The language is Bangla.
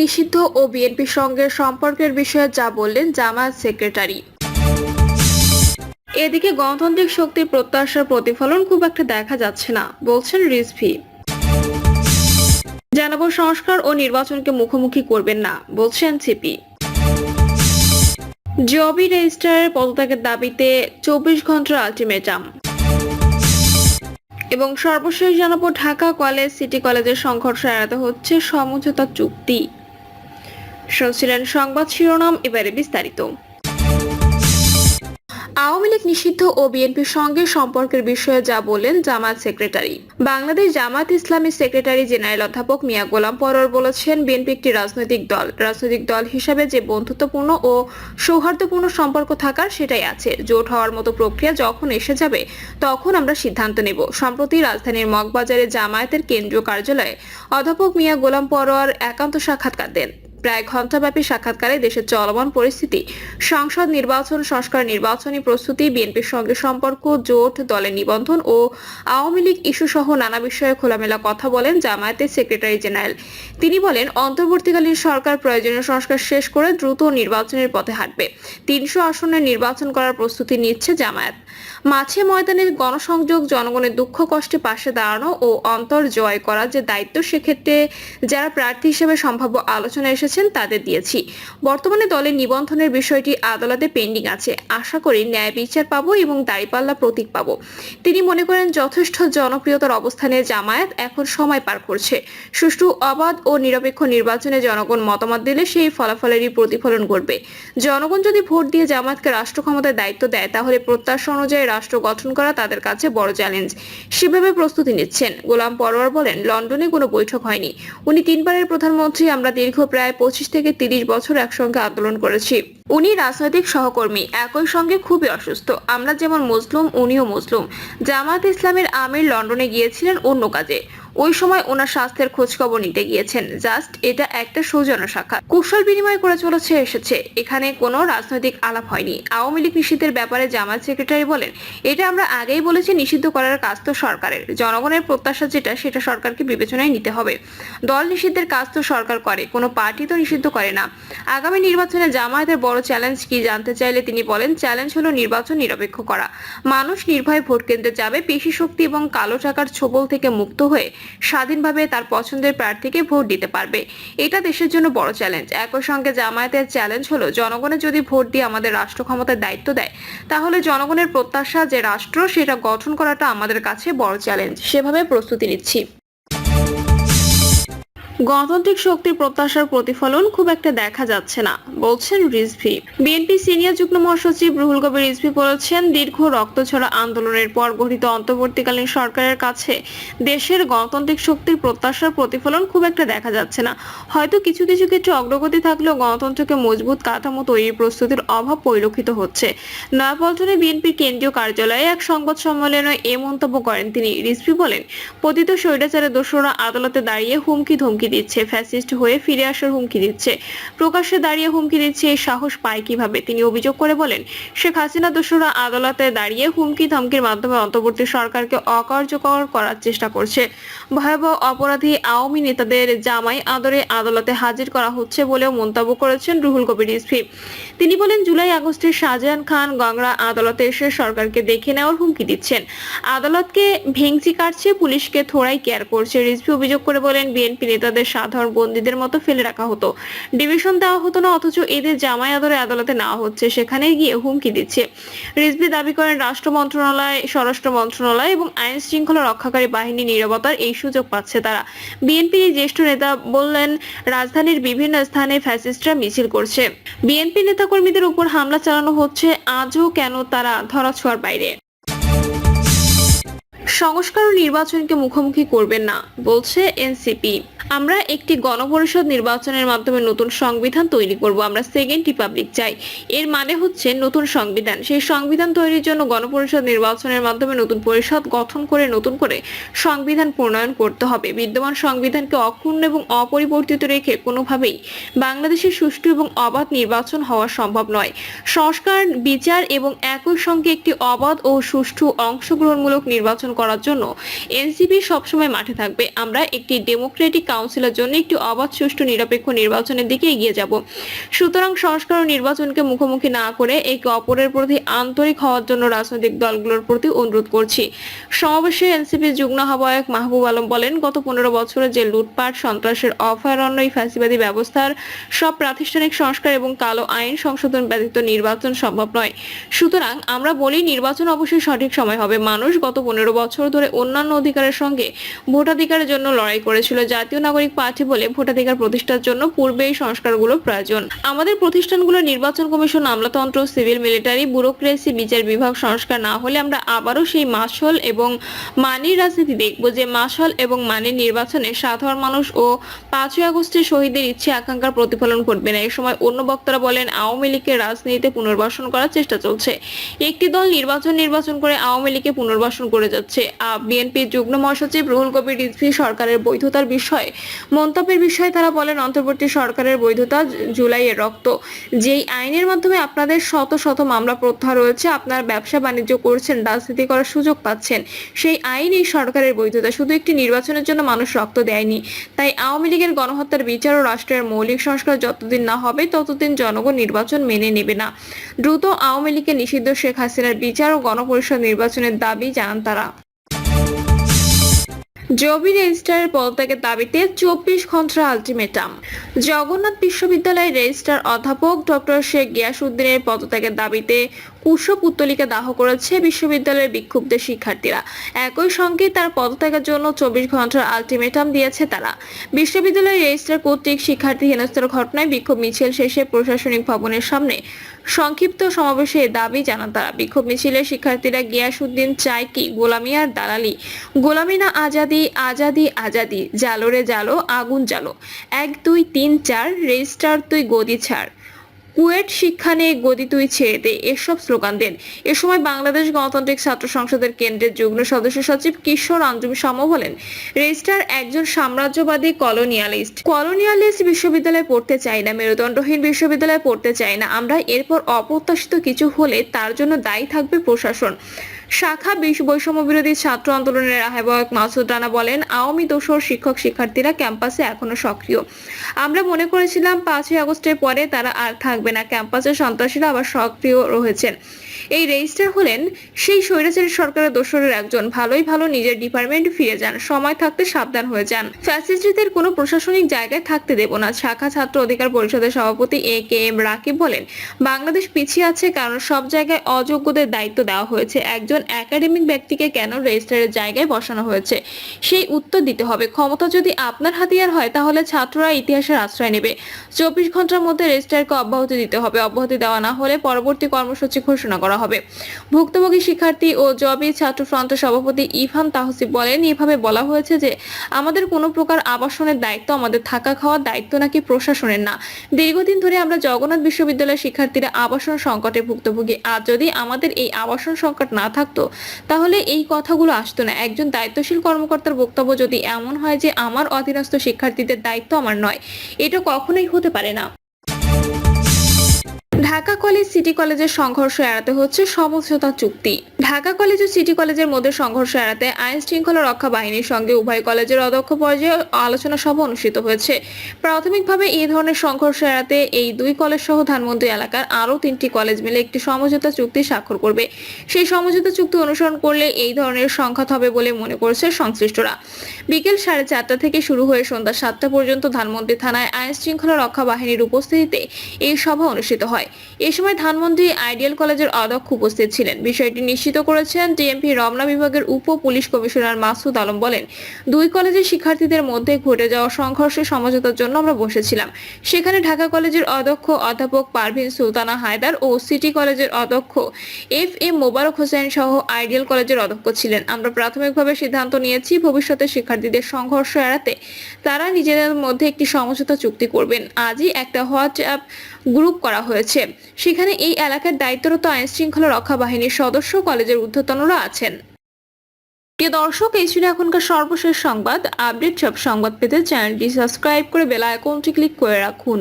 নিষিদ্ধ ও বিএনপির সঙ্গে সম্পর্কের বিষয়ে যা বললেন জামায়াত সেক্রেটারি। এদিকে গণতান্ত্রিক শক্তির প্রত্যাশার প্রতিফলন খুব একটা দেখা যাচ্ছে না, বলছেন রিজভি। জানাব, সংস্কার ও নির্বাচনকে মুখোমুখি করবেন না, বলছেন সিপি। জবি রেজিস্ট্রারের পদত্যাগের দাবিতে চব্বিশ ঘণ্টার আলটিমেটাম। এবং সর্বশেষ জানাব, ঢাকা কলেজ, সিটি কলেজের সংঘর্ষ এড়াতে হচ্ছে সমঝোতা চুক্তি। শুনছিলেন সংবাদ শিরোনাম, এবারে বিস্তারিত। আওয়ামী লীগ নিষিদ্ধ ও বিএনপির সঙ্গে সম্পর্কের বিষয়ে যা বললেন জামায়াত সেক্রেটারি। বাংলাদেশ জামায়াত ইসলামী সেক্রেটারি জেনারেল অধ্যাপক মিয়া গোলাম পরোয়ার বলেছেন, বিএনপি একটি রাজনৈতিক দল। রাজনৈতিক দল হিসাবে যে বন্ধুত্বপূর্ণ ও সৌহার্দ্যপূর্ণ সম্পর্ক থাকার সেটাই আছে। জোট হওয়ার মতো প্রক্রিয়া যখন এসে যাবে, তখন আমরা সিদ্ধান্ত নেব। সম্প্রতি রাজধানীর মগবাজারে জামায়াতের কেন্দ্রীয় কার্যালয়ে অধ্যাপক মিয়া গোলাম পরোয়ার একান্ত সাক্ষাৎকার দেন। প্রায় ঘণ্টাব্যাপী সাক্ষাৎকারে দেশের চলমান পরিস্থিতি, সংসদ নির্বাচন, সংস্কার নির্বাচনী প্রস্তুতি, বিএনপির সঙ্গে সম্পর্ক, জোট, দলের নিবন্ধন ও আওয়ামী লীগ ইস্যু সহ নানা বিষয়ে খোলামেলা কথা বলেন জামায়াতের সেক্রেটারি জেনারেল। তিনি বলেন, অন্তর্বর্তীকালীন সরকার প্রয়োজনীয় সংস্কার শেষ করে দ্রুত নির্বাচনের পথে হাঁটবে। তিনশো আসনের নির্বাচন করার প্রস্তুতি নিচ্ছে জামায়াত। মাঝে ময়দানে গণসংযোগ, জনগণের দুঃখ কষ্টে পাশে দাঁড়ানো ও অন্তর জয় করা যে দায়িত্ব, সেক্ষেত্রে যারা প্রার্থী হিসেবে সম্ভাব্য আলোচনা এসেছেন তাদের দিয়েছি। বর্তমানে দলের নিবন্ধনের বিষয়টি আদালতে পেন্ডিং আছে। আশা করি ন্যায় বিচার পাবো এবং দাঁড়িপাল্লা প্রতীক পাবো। তিনি মনে করেন যথেষ্ট জনপ্রিয়তার অবস্থানে জামায়াত এখন সময় পার করছে। সুষ্ঠু, অবাধ ও নিরপেক্ষ নির্বাচনে জনগণ মতামত দিলে সেই ফলাফলেরই প্রতিফলন ঘটবে। জনগণ যদি ভোট দিয়ে জামায়াতকে রাষ্ট্র ক্ষমতার দায়িত্ব দেয়, তাহলে প্রত্যাশা অনুযায়ী রাষ্ট্র গঠন করা তাদের কাছে বড় চ্যালেঞ্জ। সেভাবে প্রস্তুতি নিচ্ছেন। গোলাম পরোয়ার বলেন, লন্ডনে কোনো বৈঠক হয়নি। উনি তিনবারের প্রধানমন্ত্রী, আমরা দীর্ঘ প্রায় পঁচিশ থেকে তিরিশ বছর একসঙ্গে আন্দোলন করেছি। উনি রাজনৈতিক সহকর্মী, একই সঙ্গে খুবই অসুস্থ। আমরা যেমন মুসলুম, উনিও মুসলুম। জামাত ইসলামের আমির লন্ডনে গিয়েছিলেন অন্য কাজে। ওই সময় ওনার স্বাস্থ্যের খোঁজ খবর নিতে গিয়েছেন। জাস্ট এটা একটা সৌজন্য সাক্ষাৎ কুশল বিনিময় করে চলেছে, এসেছে। এখানে কোনো রাজনৈতিক আলাপ হয়নি। আওয়ামী লীগ নিষিদ্ধের ব্যাপারে জামায়াত সেক্রেটারি বলেন, এটা আমরা আগেই বলেছি, নিষিদ্ধ করার কাজ তো সরকারের। জনগণের প্রত্যাশা যেটা, সেটা সরকারকে বিবেচনায় নিতে হবে। দল নিষিদ্ধের কাজ তো সরকার করে, কোনো পার্টি তো নিষিদ্ধ করে না। আগামী নির্বাচনে জামায়াতের বড় চ্যালেঞ্জ কি জানতে চাইলে তিনি বলেন, চ্যালেঞ্জ হলো নির্বাচন নিরপেক্ষ করা। মানুষ নির্ভয়ে ভোট কেন্দ্রে যাবে, পেশি শক্তি এবং কালো টাকার ছোবল থেকে মুক্ত হয়ে স্বাধীনভাবে তার পছন্দের প্রার্থীকে ভোট দিতে পারবে। এটা দেশের জন্য বড় চ্যালেঞ্জ একই সঙ্গে জামায়াতের চ্যালেঞ্জ হলো জনগণের যদি ভোট দিয়ে আমাদের রাষ্ট্র ক্ষমতার দায়িত্ব দেয়, তাহলে জনগণের প্রত্যাশা যে রাষ্ট্র, সেটা গঠন করাটা আমাদের কাছে বড় চ্যালেঞ্জ সেভাবে প্রস্তুতি নিচ্ছি। গণতান্ত্রিক শক্তির প্রত্যাশার প্রতিফলন খুব একটা দেখা যাচ্ছে না, বলছেন রিজভি। বিএনপি সিনিয়র যুগ্ম মহাসচিব রুহুল কবির রিজভি বলেছেন, দীর্ঘ রক্তছড়া আন্দোলনের পর গঠিত অন্তর্বর্তীকালীন সরকারের কাছে দেশের গণতান্ত্রিক শক্তির প্রত্যাশার প্রতিফলন খুব একটা দেখা যাচ্ছে না। হয়তো কিছু কিছু ক্ষেত্রে অগ্রগতি থাকলেও গণতন্ত্রকে মজবুত কাঠামো তৈরির প্রস্তুতির অভাব পরিলক্ষিত হচ্ছে। নয়াপল্টনে বিএনপির কেন্দ্রীয় কার্যালয়ে এক সংবাদ সম্মেলনে এ মন্তব্য করেন তিনি। রিজভি বলেন, পতিত স্বৈরাচারের দোষরা আদালতে দাঁড়িয়ে হুমকি ধমকি দিচ্ছে, ফ্যাসিস্ট হয়ে ফিরে আসার হুমকি দিচ্ছে। প্রকাশ্যে দাঁড়িয়ে হুমকি দিচ্ছে এই সাহস পায় কীভাবে? তিনি অভিযোগ করে বলেন, শেখ হাসিনা দোষরা আদালতে দাঁড়িয়ে হুমকি ধমকির মাধ্যমে অন্তর্বর্তী সরকারকে অকার্যকর করার চেষ্টা করছে। ভয়াবহ অপরাধী আওয়ামী নেতাদের জামাই আদরে আদালতে হাজির করা হচ্ছে বলেও মন্তব্য করেছেন রুহুল কবির রিজভি তিনি বলেন, জুলাই আগস্টে শাহজাহান খান গংরা আদালতে এসে সরকারকে দেখে নেওয়ার হুমকি দিচ্ছেন। আদালতকে ভেংচি কাটছে, পুলিশকে থোড়াই কেয়ার করছে। রিজভি অভিযোগ করে বলেন, বিএনপি নেতাদের সাধারণ বন্দীদের মতো ফেলে রাখা হতো। ডিভিশন দেওয়া হতো না, অথচ এদের জামাই আদরে আদালতে নেওয়া হচ্ছে। সেখানে গিয়ে হুমকি দিচ্ছে। রিজভি দাবি করেন, রাষ্ট্র মন্ত্রণালয়, স্বরাষ্ট্র মন্ত্রণালয় এবং আইন শৃঙ্খলা রক্ষাকারী বাহিনী নিরাপত্তার এই সুযোগ পাচ্ছে তারা। বিএনপির জ্যেষ্ঠ নেতা বললেন, রাজধানীর বিভিন্ন স্থানে ফ্যাসিস্টরা মিছিল করছে। বিএনপি নেতাকর্মীদের উপর হামলা চালানো হচ্ছে। আজও কেন তারা ধরাছোঁয়ার বাইরে? সংস্কার ও নির্বাচনকে মুখোমুখি করবেন না, বলছে এনসিপি। আমরা একটি গণপরিষদ নির্বাচনের মাধ্যমে নতুন সংবিধান তৈরি করব, আমরা সেকেন্ড রিপাবলিক চাই। এর মানে হচ্ছে নতুন সংবিধান। সেই সংবিধান তৈরির জন্য গণপরিষদ নির্বাচনের মাধ্যমে নতুন পরিষদ গঠন করে নতুন করে সংবিধান প্রণয়ন করতে হবে। বিদ্যমান সংবিধানকে অক্ষুণ্ণ এবং অপরিবর্তিত রেখে কোনোভাবেই বাংলাদেশের সুষ্ঠু এবং অবাধ নির্বাচন হওয়া সম্ভব নয়। সংস্কার, বিচার এবং একই সঙ্গে একটি অবাধ ও সুষ্ঠু অংশগ্রহণমূলক নির্বাচন করার জন্য। এনসিপি সবসময় মাঠে থাকবে। আমরা একটি ডেমোক্রেটিক কাউন্সিলের জন্য একটি অবাধ, সুষ্ঠু, নিরপেক্ষ নির্বাচনের দিকে এগিয়ে যাব। সুতরাং সংস্কার ও নির্বাচনকে মুখোমুখি না করে একে অপরের প্রতি আন্তরিক হওয়ার জন্য রাজনৈতিক দলগুলোর প্রতি অনুরোধ করছি। সমাবেশে এনসিপির যুগ্ম আহ্বায়ক মাহবুব আলম বলেন, গত পনেরো বছরে যে লুটপাট, সন্ত্রাসের অভয়ারণ্য ফ্যাসিবাদী ব্যবস্থার সব প্রাতিষ্ঠানিক সংস্কার এবং কালো আইন সংশোধন ব্যতীত নির্বাচন সম্ভব নয়। সুতরাং আমরা বলি, নির্বাচন অবশ্যই সঠিক সময় হবে। মানুষ গত পনেরো বছর ধরে অন্যান্য অধিকারের সঙ্গে ভোটাধিকারের জন্য লড়াই করেছিল জাতীয় নাগরিক পার্টি বলে ভোটাধিকার প্রতিষ্ঠার জন্য পূর্বে এই সংস্কারগুলো প্রয়োজন। আমাদের প্রতিষ্ঠানগুলো নির্বাচন কমিশন, আমলাতন্ত্র, সিভিল মিলিটারি, ব্যুরোক্রেসি, বিচার বিভাগ সংস্কার না হলে আমরা আবারও সেই মাসল এবং মানির রাজনীতি দেখব যে মাসল এবং মানির নির্বাচনে সাধারণ মানুষ ও পাঁচই আগস্টের শহীদের ইচ্ছে আকাঙ্ক্ষার প্রতিফলন ঘটবে না। এ সময় অন্য বক্তারা বলেন, আওয়ামী লীগের রাজনীতিতে পুনর্বাসন করার চেষ্টা চলছে। একটি দল নির্বাচন নির্বাচন করে আওয়ামী লীগকে পুনর্বাসন করে যাচ্ছে। বিএনপির যুগ্ম মহাসচিব রুহুল কবির রিজভী সরকারের বৈধতার বিষয়ে মন্তব্যের বিষয়ে তারা বলেন, অন্তর্বর্তী সরকারের বৈধতা জুলাইয়ের রক্ত। যেই আইনের মাধ্যমে আপনাদের শত শত মামলা প্রত্যাহার রয়েছে, আপনার ব্যবসা বাণিজ্য করছেন, রাজনীতি করার সুযোগ পাচ্ছেন, সেই আইন এই সরকারের বৈধতা। শুধু একটি নির্বাচনের জন্য মানুষ রক্ত দেয়নি। তাই আওয়ামী লীগের গণহত্যার বিচার ও রাষ্ট্রের মৌলিক সংস্কার যতদিন না হবে, ততদিন জনগণ নির্বাচন মেনে নেবে না। দ্রুত আওয়ামী লীগের নিষিদ্ধ শেখ হাসিনার বিচার ও গণপরিষদ নির্বাচনের দাবি জানান তারা। জবি রেজিস্ট্রারের পদত্যাগের দাবিতে চব্বিশ ঘণ্টার আলটিমেটাম। জগন্নাথ বিশ্ববিদ্যালয়ের রেজিস্ট্রার অধ্যাপক ডক্টর শেখ গিয়াসউদ্দিনের পদত্যাগের দাবিতে কুশো পুত্তলিকা দাহ করেছে বিশ্ববিদ্যালয়ের বিক্ষুব্ধ শিক্ষার্থীরা। একই সঙ্গে তার পদত্যাগের জন্য চব্বিশ ঘণ্টার আলটিমেটাম দিয়েছে তারা। বিশ্ববিদ্যালয়ের রেজিস্ট্রার কর্তৃক শিক্ষার্থী হেনস্থার ঘটনায় বিক্ষোভ মিছিল শেষে প্রশাসনিক ভবনের সামনে সংক্ষিপ্ত সমাবেশে দাবি জানান তারা। বিক্ষোভ মিছিলে শিক্ষার্থীরা গিয়াসুদ্দিন চায় কি, গোলামি আর দালালি? গোলামি না আজাদি আজাদি আজাদি, জালোরে জালো, আগুন জালো এক, দুই, তিন, চার রেজিস্টার তুই গদি ছাড়। কুয়েট শিক্ষা নিয়ে গদি তুই ছেড়ে এসব স্লোগান দেন। এ সময় বাংলাদেশ গণতান্ত্রিক ছাত্র সংসদের কেন্দ্রের যুগ্ম সদস্য সচিব কিশোর আঞ্জুম সম বলেন রেজিস্ট্রার একজন সাম্রাজ্যবাদী কলোনিয়ালিস্ট। কলোনিয়ালিস্ট বিশ্ববিদ্যালয়ে পড়তে চাই না, মেরুদণ্ডহীন বিশ্ববিদ্যালয়ে পড়তে চাই না। আমরা এরপর অপ্রত্যাশিত কিছু হলে তার জন্য দায়ী থাকবে প্রশাসন। শাখা বিশ বৈষম্য বিরোধী ছাত্র আন্দোলনের আহ্বায়ক মাসুদ রানা বলেন, আওয়ামী দোষর শিক্ষক শিক্ষার্থীরা ক্যাম্পাসে এখনও সক্রিয়। আমরা মনে করেছিলাম পাঁচই আগস্টের পরে তারা আর থাকবে না ক্যাম্পাসে সন্ত্রাসীরা আবার সক্রিয় রয়েছেন। এই রেজিস্টার হলেন সেই স্বৈরাচারী সরকারের দোসরের একজন। ভালোই ভালো নিজের ডিপার্টমেন্ট ফিরে যান, সময় থাকতে সাবধান হয়ে যান। ফ্যাসিস্টদের কোনো প্রশাসনিক জায়গায় থাকতে দেব না। শাখা ছাত্র অধিকার পরিষদের সভাপতি এ কে এম রাকিব বলেন, বাংলাদেশ পিছিয়ে আছে কারণ সব জায়গায় অযোগ্যদের দায়িত্ব দেওয়া হয়েছে। একজন একাডেমিক ব্যক্তিকে কেন রেজিস্ট্রারের জায়গায় বসানো হয়েছে? সেই উত্তর দিতে হবে। ক্ষমতা যদি আপনার হাতিয়ার হয়, তাহলে ছাত্ররা ইতিহাসের আশ্রয় নেবে। চব্বিশ ঘণ্টার মধ্যে রেজিস্ট্রারকে অব্যাহতি দিতে হবে। অব্যাহতি দেওয়া না হলে পরবর্তী কর্মসূচি ঘোষণা করা হবে। ভুক্তভোগী শিক্ষার্থী ও জবি ছাত্র ফ্রন্টের সভাপতি ইভান তাহসিব বলেন, এভাবে বলা হয়েছে যে, আমাদের কোনো প্রকার আবাসনের দায়িত্ব আমাদের থাকা খাওয়ার দায়িত্ব নাকি প্রশাসনের না। দীর্ঘদিন ধরে আমরা জগন্নাথ বিশ্ববিদ্যালয়ের শিক্ষার্থীরা আবাসন সংকটে ভুক্তভোগী। আর যদি আমাদের এই আবাসন সংকট না থাকতো, তাহলে এই কথাগুলো আসতো না। একজন দায়িত্বশীল কর্মকর্তার বক্তব্য যদি এমন হয় যে, আমার অধীনস্থ শিক্ষার্থীদের দায়িত্ব আমার নয়, এটা কখনোই হতে পারে না। ঢাকা কলেজ সিটি কলেজের সংঘর্ষ এড়াতে হচ্ছে সমঝোতা চুক্তি। ঢাকা কলেজ ও সিটি কলেজের মধ্যে সংঘর্ষ এড়াতে আইন শৃঙ্খলা রক্ষা বাহিনীর সঙ্গে উভয় কলেজের অধ্যক্ষ পর্যায়ে আলোচনা সভা অনুষ্ঠিত হয়েছে। প্রাথমিকভাবে এই ধরনের সংঘর্ষ এড়াতে এই দুই কলেজ সহ ধানমন্ডি এলাকার আরও তিনটি কলেজ মিলে একটি সমঝোতা চুক্তি স্বাক্ষর করবে। সেই সমঝোতা চুক্তি অনুসরণ করলে এই ধরনের সংঘাত হবে বলে মনে করছে সংশ্লিষ্টরা। বিকেল সাড়ে চারটা থেকে শুরু হয়ে সন্ধ্যা সাতটা পর্যন্ত ধানমন্ডি থানায় আইন শৃঙ্খলা রক্ষা বাহিনীর উপস্থিতিতে এই সভা অনুষ্ঠিত হয়। এ সময় ধানমন্ডি আইডিয়াল কলেজের অধ্যক্ষ উপস্থিত ছিলেন। বিষয়টি নিশ্চিত করেছেন ডিএমপি রমনা বিভাগের উপ পুলিশ কমিশনার মাসুদ আলম বলেন, দুই কলেজের শিক্ষার্থীদের মধ্যে ঘটে যাওয়া সংঘর্ষে সমঝোতার জন্য আমরা বসেছিলাম। সেখানে ঢাকা কলেজের অধ্যক্ষ অধ্যাপক পারভিন সুলতানা হায়দার ও সিটি কলেজের অধ্যক্ষ এফ এম মোবারক হোসেন সহ আইডিয়াল কলেজের অধ্যক্ষ ছিলেন। আমরা প্রাথমিকভাবে সিদ্ধান্ত নিয়েছি, ভবিষ্যতে শিক্ষার্থীদের সংঘর্ষ এড়াতে তারা নিজেদের মধ্যে একটি সমঝোতা চুক্তি করবেন। আজই একটা হোয়াটসঅ্যাপ গ্রুপ করা হয়েছে। সেখানে এই এলাকার দায়িত্বরত আইনশৃঙ্খলা রক্ষা বাহিনীর সদস্য কলেজের ঊর্ধ্বতনরা আছেন। প্রিয় দর্শক, এই ছিল এখনকার সর্বশেষ সংবাদ। আপডেট সব সংবাদ পেতে চ্যানেলটি সাবস্ক্রাইব করে বেল আইকনটি ক্লিক করে রাখুন।